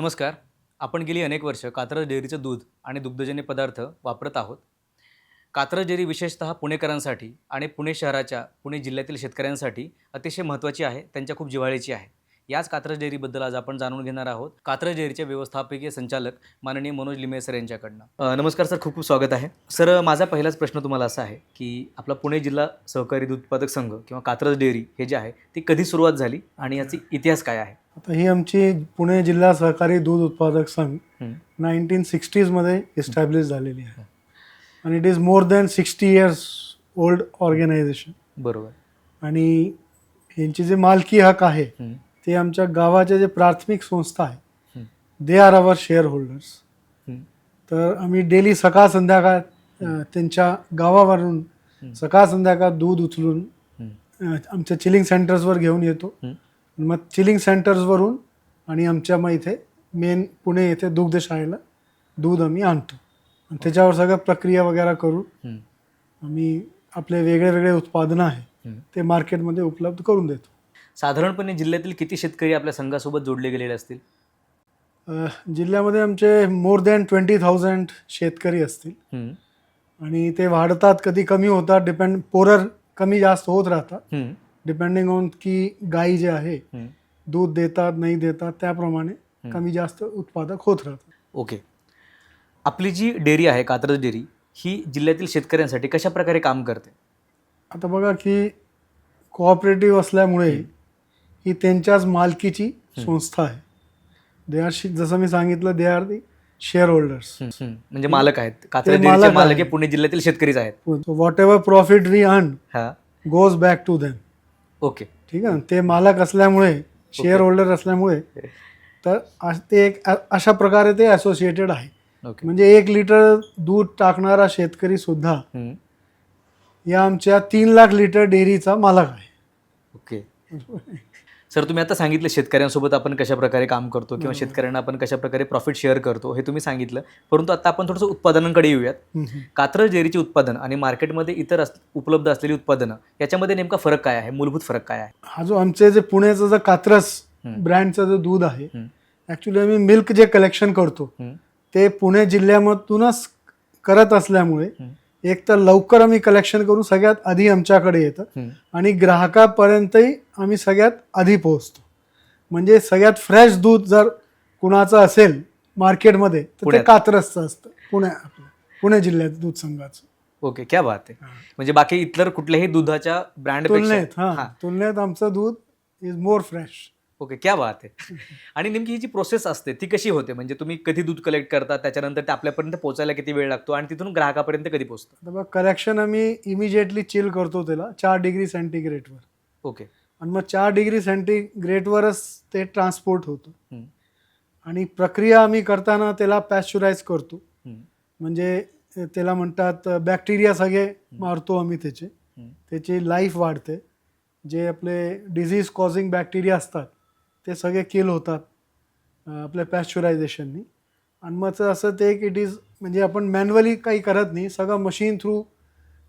नमस्कार. आपण गेली अनेक वर्ष कात्रज डेअरीचं दूध आणि दुग्धजन्य पदार्थ वापरत आहोत. कात्रज डेअरी विशेषतः पुणेकरांसाठी आणि पुणे शहराच्या पुणे जिल्ह्यातील शेतकऱ्यांसाठी अतिशय महत्त्वाची आहे त्यांच्या खूप जिव्हाळ्याची आहे. याच कात्रज डेअरीबद्दल आज आपण जाणून घेणार आहोत. कात्रज डेअरीचे व्यवस्थापकीय संचालक माननीय मनोज लिमे सर यांच्याकडनं. नमस्कार सर खूप खूप स्वागत आहे. सर माझा पहिलाच प्रश्न तुम्हाला असा आहे की आपला पुणे जिल्हा सहकारी दूध उत्पादक संघ किंवा कात्रज डेअरी हे जे आहे ती कधी सुरुवात झाली आणि याची इतिहास काय आहे? आता ही आमची पुणे जिल्हा सहकारी दूध उत्पादक संघ. नाईन्टीन सिक्स्टीजमध्ये इस्टॅब्लिश झालेली आहे आणि it is more than sixty years old organisation बरोबर आणि यांची जे मालकी हक आहे. ते आमच्या गावाच्या जे प्राथमिक संस्था आहे. They are our shareholders. तर आम्ही डेली सकाळ संध्याकाळ त्यांच्या गावावरून. सकाळ संध्याकाळ दूध उचलून आमच्या चिलिंग सेंटर्सवर घेऊन येतो. मग चिलिंग सेंटर्सवरून आणि आमच्या मग इथे मेन पुणे येथे दुग्धशाळेला दूध आम्ही आणतो आणि त्याच्यावर सगळं प्रक्रिया वगैरे करून. आम्ही आपले वेगळे वेगळे उत्पादनं आहे. ते मार्केटमध्ये उपलब्ध करून देतो साधारणपणे जिल्ह्यातील किती शेतकरी आपल्या संघासोबत जोडले गेलेले असतील जिल्ह्यामध्ये आमचे मोर दॅन ट्वेंटी थाउजंड शेतकरी असतील. आणि ते वाढतात कधी कमी होतात डिपेंड पोरर कमी जास्त होत राहतात. डिपेंडिंग ऑन की गाई जे आहे. दूध देतात नाही देतात त्याप्रमाणे. कमी जास्त उत्पादक होत राहतात. ओके आपली जी डेअरी आहे कात्रज डेअरी ही जिल्ह्यातील शेतकऱ्यांसाठी कशा प्रकारे काम करते? आता बघा की कोऑपरेटिव्ह असल्यामुळे ही त्यांच्याच मालकीची संस्था आहे. दे आर जसं मी सांगितलं they are the shareholders म्हणजे मालक आहेत. मालक पुणे जिल्ह्यातील शेतकरीच आहेत. Whatever profit we earn goes back to them okay. ठीक आहे ते मालक असल्यामुळे शेअर होल्डर असल्यामुळे तर ते एक अशा प्रकारे ते असोसिएटेड आहे. ओके. म्हणजे एक लिटर दूध टाकणारा शेतकरी सुद्धा. या आमच्या तीन लाख लिटर डेअरीचा मालक आहे. सर तुम्ही आता सांगितलं शेतकऱ्यांसोबत आपण कशा प्रकारे काम करतो किंवा शेतकऱ्यांना आपण कशा प्रकारे प्रॉफिट शेअर करतो हे तुम्ही सांगितलं परंतु आता आपण थोडंसं उत्पादनांकडे येऊयात. कात्रज डेअरीची उत्पादन आणि मार्केटमध्ये इतर उपलब्ध असलेली उत्पादनं याच्यामध्ये नेमका फरक काय आहे मूलभूत फरक काय आहे हा जो आमचे जे पुण्याचं जो कात्रस. ब्रँडचं जो दूध आहे हम्म. ॲक्च्युली आम्ही मिल्क जे कलेक्शन करतो. ते पुणे जिल्ह्यामधूनच करत असल्यामुळे. एक तर लवकर आम्ही कलेक्शन करून सगळ्यात आधी आमच्याकडे येतं. आणि ग्राहकापर्यंतही आम्ही सगळ्यात आधी पोहोचतो. म्हणजे सगळ्यात फ्रेश दूध जर कुणाचं असेल मार्केटमध्ये तर ते. कात्रसचं असतं. पुणे पुणे जिल्ह्यात दूध संघाचं. ओके क्या बात आहे. म्हणजे बाकी इतर कुठल्याही दुधाच्या ब्रँड तुलनेत हा. तुलनेत आमचं दूध इज मोर फ्रेश ओके क्या बात आहे. आणि नेमकी ही जी प्रोसेस असते ती कशी होते? म्हणजे तुम्ही कधी दूध कलेक्ट करता त्याच्यानंतर ते आपल्यापर्यंत पोहोचायला किती वेळ लागतो आणि तिथून ग्राहकापर्यंत कधी पोहोचतं? बघ कलेक्शन आम्ही इमिजिएटली चिल करतो त्याला चार डिग्री सेंटीग्रेडवर ओके. आणि मग चार डिग्री सेंटीग्रेडवरच ते ट्रान्सपोर्ट होतं. आणि प्रक्रिया आम्ही करताना त्याला पॅश्चराईज करतो. म्हणजे त्याला म्हणतात बॅक्टेरिया सगळे मारतो आम्ही त्याचे. त्याची लाईफ वाढते. जे आपले डिझीज कॉझिंग बॅक्टेरिया असतात ते सगळे किल होतात आपल्या पॅश्चरायझेशननी आणि मग असं ते एक इट इज म्हणजे आपण मॅन्युअली काही करत नाही सगळं मशीन थ्रू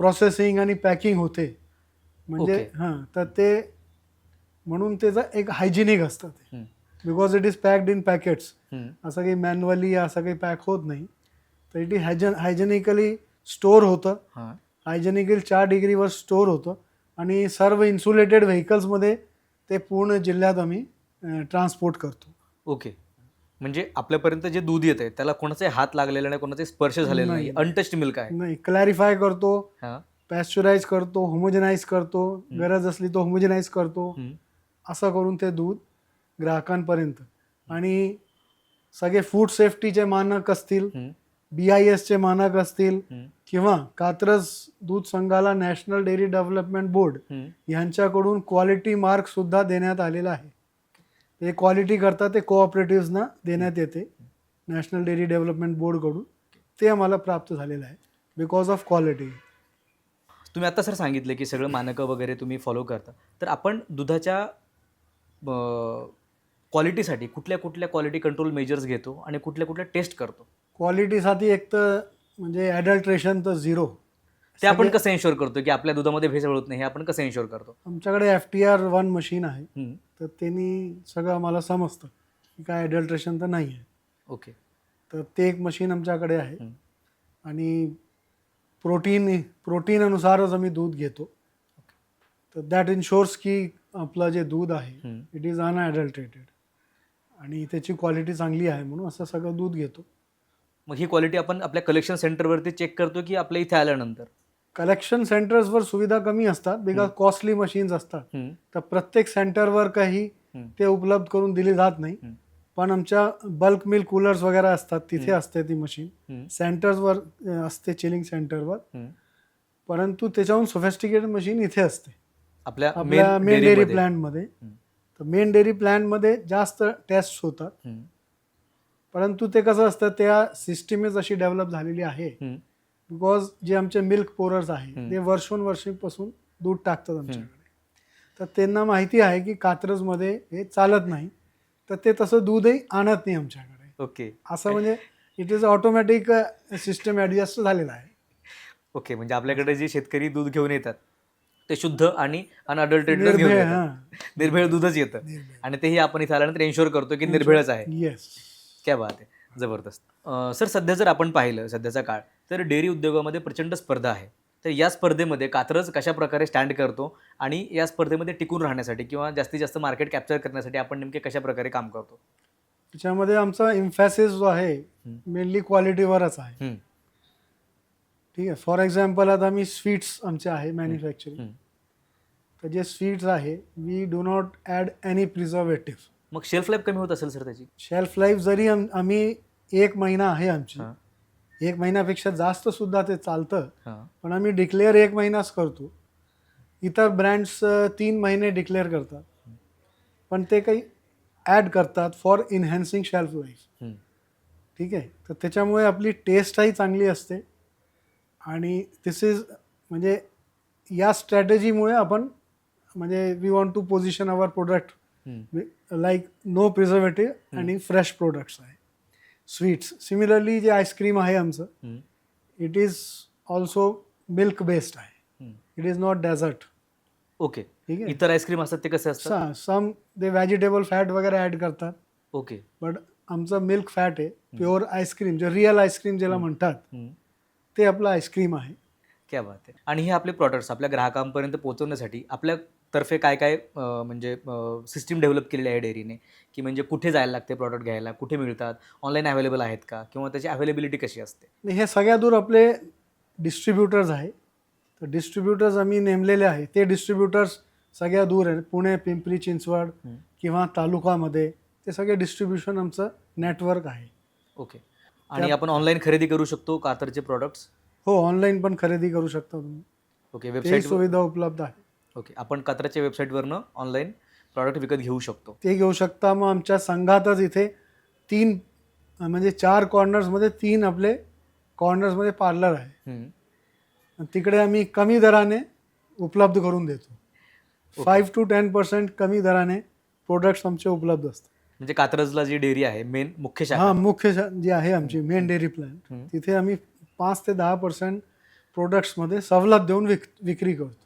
प्रोसेसिंग आणि पॅकिंग होते. म्हणजे Okay. हां तर ते म्हणून त्याचं एक हायजिनिक असतं ते. Because it is packed in packets. असं काही मॅन्युअली असं काही पॅक होत नाही. तर it is hygiene hygienically store होतं. हायजेनिकली चार डिग्रीवर स्टोअर होतं. आणि सर्व इन्सुलेटेड व्हेकल्समध्ये ते पूर्ण जिल्ह्यात आम्ही ट्रान्सपोर्ट करतो. ओके. म्हणजे आपल्यापर्यंत जे दूध येत आहे त्याला कोणाचे हात लागलेला नाही कोणाचे स्पर्श झालेला नाही. नाही. अनटच्ड मिल्क आहे. नाही. क्लॅरिफाय करतो. हां. पॅश्चराईज करतो होमोजनाईज करतो. गरज असली तो होमोजनाईज करतो. असं करून ते दूध ग्राहकांपर्यंत. आणि सगळे फूड सेफ्टीचे मानक असतील. बी आय एसचे मानक असतील. किंवा कात्रज दूध संघाला नॅशनल डेअरी डेव्हलपमेंट बोर्ड. यांच्याकडून क्वालिटी मार्क सुद्धा देण्यात आलेला आहे. ते क्वालिटी करता ते कोऑपरेटिव्हजना देण्यात येते. नॅशनल डेअरी डेव्हलपमेंट बोर्डकडून ते आम्हाला प्राप्त झालेलं आहे. बिकॉज ऑफ क्वालिटी तुम्ही आता सर सांगितलं की सगळं मानकं वगैरे तुम्ही फॉलो करता. तर आपण दुधाच्या क्वालिटीसाठी कुठल्या कुठल्या क्वालिटी कंट्रोल मेजर्स घेतो आणि कुठल्या कुठल्या टेस्ट करतो? क्वालिटीसाठी एक तर म्हणजे ॲडल्ट्रेशन तर झिरो ते आपण कसं एन्शोर करतो की आपल्या दुधामध्ये भेसळ होत नाही हे आपण कसं एन्शोर करतो? आमच्याकडे F T R one machine आहे. तर त्यांनी सगळं आम्हाला समजतं की काय ॲडल्ट्रेशन तर नाही आहे. ओके. तर ते एक मशीन आमच्याकडे आहे. आणि प्रोटीन प्रोटीननुसारच आम्ही दूध घेतो. तर दॅट इन्शोर्स की आपलं जे दूध आहे. इट इज अनॲडल्ट्रेटेड आणि त्याची क्वालिटी चांगली आहे म्हणून असं सगळं दूध घेतो. मग ही क्वालिटी आपण आपल्या कलेक्शन सेंटरवरती चेक करतो की आपल्या इथे आल्यानंतर? कलेक्शन सेंटर्सवर सुविधा कमी असतात बिकॉज कॉस्टली मशीन्स असतात. तर प्रत्येक सेंटरवर काही. ते उपलब्ध करून दिली जात नाही. पण आमच्या बल्क मिल्क कूलर्स वगैरे असतात तिथे. असते ती मशीन सेंटर्सवर असते चिलिंग सेंटरवर. परंतु त्याच्याहून सोफेस्टिकेटेड मशीन इथे असते. आपल्या आपल्या मेन डेअरी मध्ये. प्लॅनमध्ये. तर मेन डेअरी प्लॅनमध्ये जास्त टेस्ट होतात. परंतु ते कसं असतं त्या सिस्टीमच अशी डेव्हलप झालेली आहे. बिकॉज जे आमचे मिल्क पोरर्स आहे. ते वर्षोनवर्षीपासून दूध टाकतात आमच्याकडे. तर त्यांना माहिती आहे की कात्रजमध्ये हे चालत नाही तर ते तसं दूधही आणत नाही आमच्याकडे. ओके. असं म्हणजे it is automatic system adjust झालेला आहे. ओके म्हणजे आपल्याकडे जे शेतकरी दूध घेऊन येतात ते शुद्ध आणि अनअडल्टेड निर्भेळ दूधच येतं. आणि तेही आपण इथे आल्यानंतर एन्शुअर करतो की निर्भेळच आहे. येस क्या बात आहे. जबरदस्त. सर सध्या जर आपण पाहिलं सध्याचा काळ तर डेअरी उद्योगामध्ये प्रचंड स्पर्धा आहे. तर या स्पर्धेमध्ये कात्रज कशा प्रकारे स्टँड करतो आणि या स्पर्धेमध्ये टिकून राहण्यासाठी किंवा जास्तीत जास्त मार्केट कॅप्चर करण्यासाठी आपण नेमके कशा प्रकारे काम करतो? त्याच्यामध्ये आमचा इम्फॅसिस जो आहे. मेनली क्वालिटीवरच आहे. ठीक आहे. फॉर एक्झाम्पल आता आम्ही स्वीट्स आमचे आहे मॅन्युफॅक्चरिंग. तर जे स्वीट्स आहे we do not add any preservative मग शेल्फ लाईफ कमी होत असेल सर त्याची? शेल्फ लाईफ जरी आम- आम्ही एक महिना आहे आमची. एक महिन्यापेक्षा जास्त सुद्धा ते चालतं. पण आम्ही डिक्लेअर एक महिनाच करतो. इतर ब्रँड्स तीन महिने डिक्लेअर करतात. पण ते काही ॲड करतात फॉर इन्हॅन्सिंग शेल्फ लाईफ. ठीक आहे? तर त्याच्यामुळे आपली टेस्टही चांगली असते. आणि दिस इज म्हणजे या स्ट्रॅटेजीमुळे आपण म्हणजे we want to position our product. Like no preservative आणि फ्रेश प्रोडक्ट्स आहे. स्वीट्स. सिमिलरली जे आईस्क्रीम आहे आमचं. It is also milk based आहे. It is not dessert okay ठीक आहे? इतर आईस्क्रीम असतात ते कसे असतात? सम ते व्हेजिटेबल फॅट वगैरे ॲड करतात. ओके बट आमचं मिल्क फॅट आहे प्युअर आईस्क्रीम जे रिअल आईस्क्रीम ज्याला म्हणतात. ते आपलं आईस्क्रीम आहे. क्या बात आहे. आणि हे आपले प्रॉडक्ट्स आपल्या ग्राहकांपर्यंत पोहोचवण्यासाठी आपल्यातर्फे काय काय म्हणजे सिस्टीम डेव्हलप केलेली आहे डेअरीने की म्हणजे कुठे जायला लागते प्रॉडक्ट घ्यायला कुठे मिळतात ऑनलाईन अवेलेबल आहेत का किंवा त्याची अवेलेबिलिटी कशी असते? हे सगळ्या दूर आपले डिस्ट्रीब्युटर्स आहे तर डिस्ट्रीब्युटर्स आम्ही नेमलेले आहे ते डिस्ट्रीब्युटर्स सगळ्या दूर आहे पुणे पिंपरी चिंचवड. किंवा तालुकामध्ये ते सगळे डिस्ट्रीब्युशन आमचं नेटवर्क आहे. ओके आणि आपण ऑनलाईन खरेदी करू शकतो कातरचे प्रॉडक्ट्स हो ऑनलाईन पण खरेदी करू शकता तुम्ही. ओके वेबसाईट सुविधा उपलब्ध आहे. ओके आपण कात्राच्या वेबसाईटवरनं ऑनलाईन प्रॉडक्ट विकत घेऊ शकतो. ते घेऊ शकता. मग आमच्या संघातच इथे तीन म्हणजे चार कॉर्नर्समध्ये तीन आपले कॉर्नर्समध्ये पार्लर आहे. हं. तिकडे आम्ही कमी दराने उपलब्ध करून देतो. फाईव्ह टू टेन पर्सेंट कमी दराने प्रोडक्ट्स आमचे उपलब्ध असतात. म्हणजे कात्रजला जी डेअरी आहे मेन मुख्य शाखा. हा मुख्य जी आहे आमची मेन डेअरी प्लॅन्ट हं. तिथे आम्ही पाच ते दहा पर्सेंट प्रोडक्ट्समध्ये सवलत देऊन विक विक्री करतो.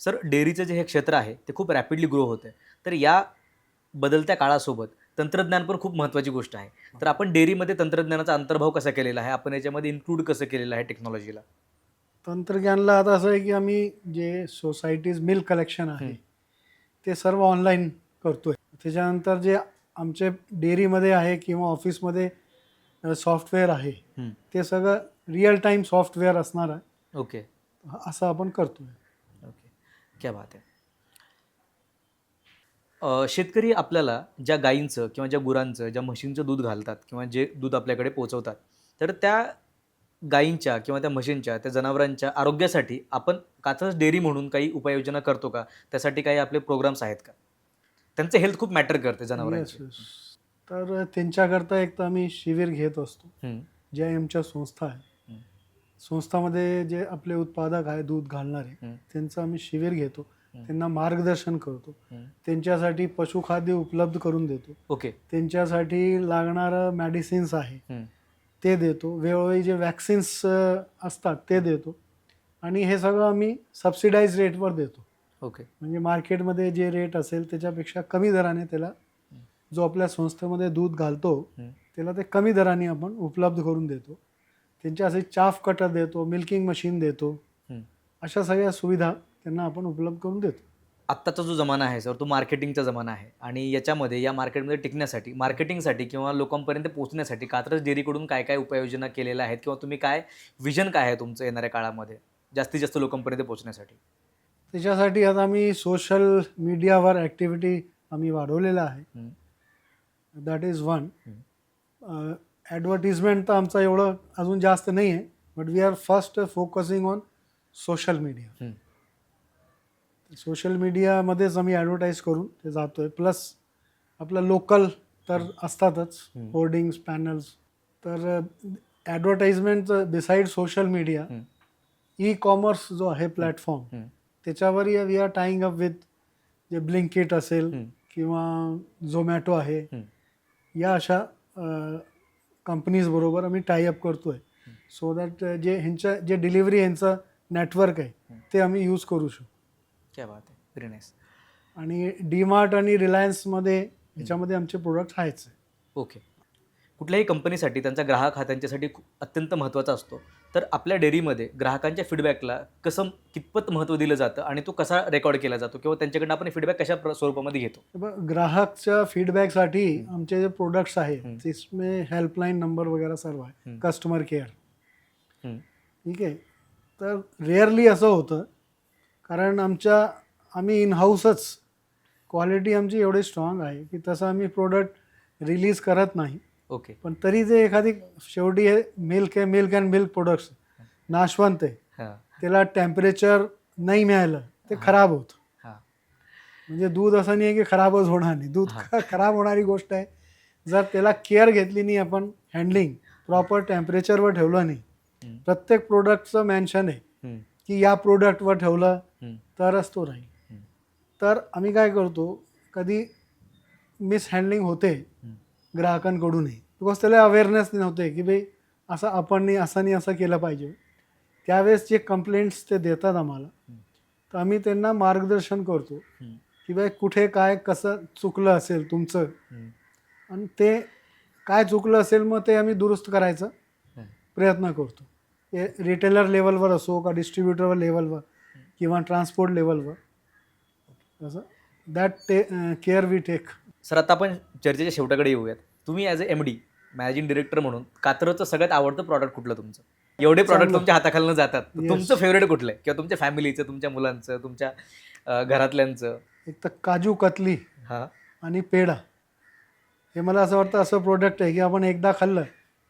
सर डेअरीचं जे हे क्षेत्र आहे ते खूप रॅपिडली ग्रो होत आहे तर या बदलत्या काळासोबत तंत्रज्ञान पण खूप महत्त्वाची गोष्ट आहे. तर आपण डेअरीमध्ये तंत्रज्ञानाचा अंतर्भाव कसा केलेला आहे? आपण याच्यामध्ये इन्क्लूड कसं केलेलं आहे टेक्नॉलॉजीला तंत्रज्ञानला आता असं आहे की आम्ही जे सोसायटीज मिल्क कलेक्शन आहे हं. ते सर्व ऑनलाईन करतोय. त्याच्यानंतर जे आमचे डेअरीमध्ये आहे किंवा ऑफिसमध्ये सॉफ्टवेअर आहे ते सगळं रिअल टाईम सॉफ्टवेअर असणार आहे. ओके. असं आपण करतोय. क्या बात आहे शेतकरी आपल्याला ज्या गायींचं किंवा ज्या गुरांचं ज्या म्हशींचं दूध घालतात किंवा जे दूध आपल्याकडे पोहोचवतात तर त्या गायींच्या किंवा त्या म्हशींच्या त्या जनावरांच्या आरोग्यासाठी आपण कात्रज डेअरी म्हणून काही उपाययोजना करतो का? त्यासाठी काही आपले प्रोग्राम्स आहेत का? त्यांचं हेल्थ खूप मॅटर करते जनावरांची. तर त्यांच्याकरता एक तर आम्ही शिबिर घेत असतो. हं, जे आमच्या संस्था आहे. हं. संस्थामध्ये जे आपले उत्पादक आहे दूध घालणारे त्यांचं आम्ही शिबिर घेतो. त्यांना मार्गदर्शन करतो. त्यांच्यासाठी पशुखाद्य उपलब्ध करून देतो. ओके. त्यांच्यासाठी लागणारं मॅडिसिन्स आहे. ते देतो. वेळोवेळी जे वॅक्सिन्स असतात ते देतो. आणि हे सगळं आम्ही सबसिडाईज रेटवर देतो. ओके. म्हणजे मार्केटमध्ये जे रेट असेल त्याच्यापेक्षा कमी दराने त्याला जो आपल्या संस्थेमध्ये दूध घालतो. त्याला ते कमी दराने आपण उपलब्ध करून देतो. त्यांच्या असे चाफ कटर देतो मिल्किंग मशीन देतो. अशा सगळ्या सुविधा त्यांना आपण उपलब्ध करून देतो. आत्ताचा जो जमाना आहे सर तो मार्केटिंगचा जमाना आहे. आणि याच्यामध्ये या मार्केटमध्ये टिकण्यासाठी मार्केटिंगसाठी किंवा लोकांपर्यंत पोहोचण्यासाठी कात्रज डेअरीकडून काय काय उपाययोजना केलेल्या आहेत किंवा तुम्ही काय विजन काय आहे तुमचं येणाऱ्या काळामध्ये जास्तीत जास्त लोकांपर्यंत पोहोचण्यासाठी? त्याच्यासाठी आता आम्ही सोशल मीडियावर ॲक्टिव्हिटी आम्ही वाढवलेलं आहे. दॅट इज वन ॲडव्हर्टिजमेंट तर आमचं एवढं अजून जास्त नाही आहे but we are first focusing on social media. Social मीडियामध्येच आम्ही ॲडव्हर्टाईज करून ते जातो आहे प्लस आपलं लोकल तर असतातच. होर्डिंग्स पॅनल्स तर ॲडव्हर्टाईजमेंटचं beside social media. E commerce जो आहे प्लॅटफॉर्म. त्याच्यावरही we are tying up with जे ब्लिंकिट असेल. किंवा झोमॅटो आहे. या अशा कंपनीजबरोबर आम्ही टायअप करतो आहे सो दॅट जे ह्यांच्या जे डिलिव्हरी ह्यांचं नेटवर्क आहे ते आम्ही यूज करू शकतो क्या बात आहे व्हेरी नाईस आणि डीमार्ट आणि रिलायन्समध्ये ह्याच्यामध्ये आमचे प्रोडक्ट आहेच. आहे ओके कुठल्याही कंपनीसाठी त्यांचा ग्राहक हा त्यांच्यासाठी खूप अत्यंत महत्त्वाचा असतो. तर आपल्या डेअरीमध्ये ग्राहकांच्या फीडबॅकला कसं कितपत महत्त्व दिलं जातं आणि तो कसा रेकॉर्ड केला जातो किंवा त्यांच्याकडनं आपण फीडबॅक कशा प्र- स्वरूपामध्ये घेतो ग्राहकच्या फीडबॅकसाठी आमचे जे प्रोडक्ट्स. आहेत तिसमे हेल्पलाईन नंबर वगैरे सर्व आहे. Customer care. ठीक आहे तर रेअरली असं होतं कारण आमच्या आम्ही इन हाऊसच क्वालिटी आमची एवढी स्ट्रॉंग आहे की तसं आम्ही प्रोडक्ट रिलीज करत नाही ओके पण तरी जे एखादी शेवटी हे मिल्क आहे मिल्क अँड मिल्क प्रोडक्ट्स नाशवंत आहे त्याला टेम्परेचर नाही मिळालं ते खराब होतं म्हणजे दूध असं नाही आहे की खराबच होणार नाही दूध. खराब होणारी गोष्ट आहे जर त्याला केअर घेतली नाही आपण हँडलिंग प्रॉपर टेम्परेचरवर ठेवलं नाही. प्रत्येक प्रोडक्टचं मेन्शन आहे. की या प्रोडक्टवर ठेवलं. तरच तो राहील. तर आम्ही काय करतो कधी मिसहँडलिंग होते. ग्राहकांकडूनही. बिकॉज त्याला अवेअरनेस नव्हते की भाई असं आपण नाही असं नाही असं केलं पाहिजे. त्यावेळेस जे कंप्लेंट्स ते देतात आम्हाला. तर आम्ही त्यांना मार्गदर्शन करतो. की बाई कुठे काय कसं चुकलं असेल तुमचं. आणि ते काय चुकलं असेल मग ते आम्ही दुरुस्त करायचा. प्रयत्न करतो. ते रिटेलर लेवलवर असो का डिस्ट्रीब्युटर लेवलवर किंवा ट्रान्सपोर्ट लेवलवर असं. दॅट टे केअर वी टेक सर आता आपण चर्चेच्या शेवटाकडे येऊयात. तुम्ही as a M D managing director म्हणून कात्रचं सगळ्यात आवडतं प्रॉडक्ट कुठलं तुमचं? एवढे प्रॉडक्ट. तुमच्या हाताखालनं जातात. Yes. तुमचं फेवरेट कुठलं आहे? किंवा तुमच्या फॅमिलीचं तुमच्या मुलांचं तुमच्या अं, घरातल्यांचं? एक तर काजू कतली हां. आणि पेढा. हे मला असं वाटतं असं प्रोडक्ट आहे की आपण एकदा खाल्लं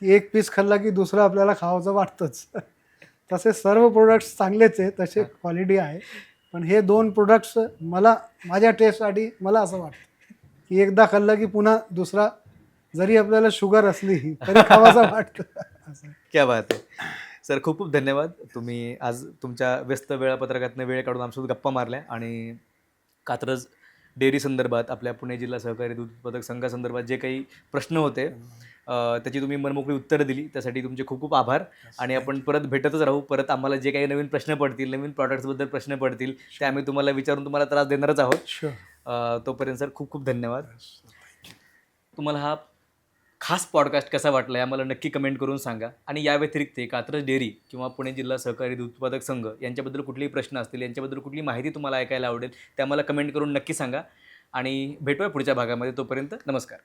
की एक पीस खाल्ला की दुसरं आपल्याला खावंसं वाटतंच. तसे सर्व प्रोडक्ट्स चांगलेच आहे तसे क्वालिटी आहे. पण हे दोन प्रोडक्ट्स मला माझ्या टेस्टसाठी मला असं वाटतं. की एकदा खाल्लं की पुन्हा दुसरा जरी आपल्याला शुगर असली तरी खावासा वाटतं. असं. क्या बात आहे. सर खूप खूप धन्यवाद. तुम्ही आज तुमच्या व्यस्त वेळापत्रकातनं वेळ काढून आमच्यासोबत गप्पा मारल्या आणि कात्रज डेअरी संदर्भात आपल्या पुणे जिल्हा सहकारी दूध उत्पादक संघासंदर्भात जे काही प्रश्न होते त्याची तुम्ही मनमोकळी उत्तरं दिली. त्यासाठी तुमचे खूप खूप आभार. आणि आपण परत भेटतच राहू. परत आम्हाला जे काही नवीन प्रश्न पडतील नवीन प्रॉडक्ट्सबद्दल प्रश्न पडतील ते आम्ही तुम्हाला विचारून तुम्हाला त्रास देणारच आहोत. तोपर्यंत सर खूप खूप धन्यवाद. तुम्हाला हा खास पॉडकास्ट कसा वाटला हे आम्हाला नक्की कमेंट करून सांगा. आणि या व्यतिरिक्त कात्रज डेअरी किंवा पुणे जिल्हा सहकारी दूध उत्पादक संघ यांच्याबद्दल कुठलेही प्रश्न असतील यांच्याबद्दल कुठली माहिती तुम्हाला ऐकायला आवडेल ते आम्हाला कमेंट करून नक्की सांगा. आणि भेटूया पुढच्या भागामध्ये. तोपर्यंत नमस्कार.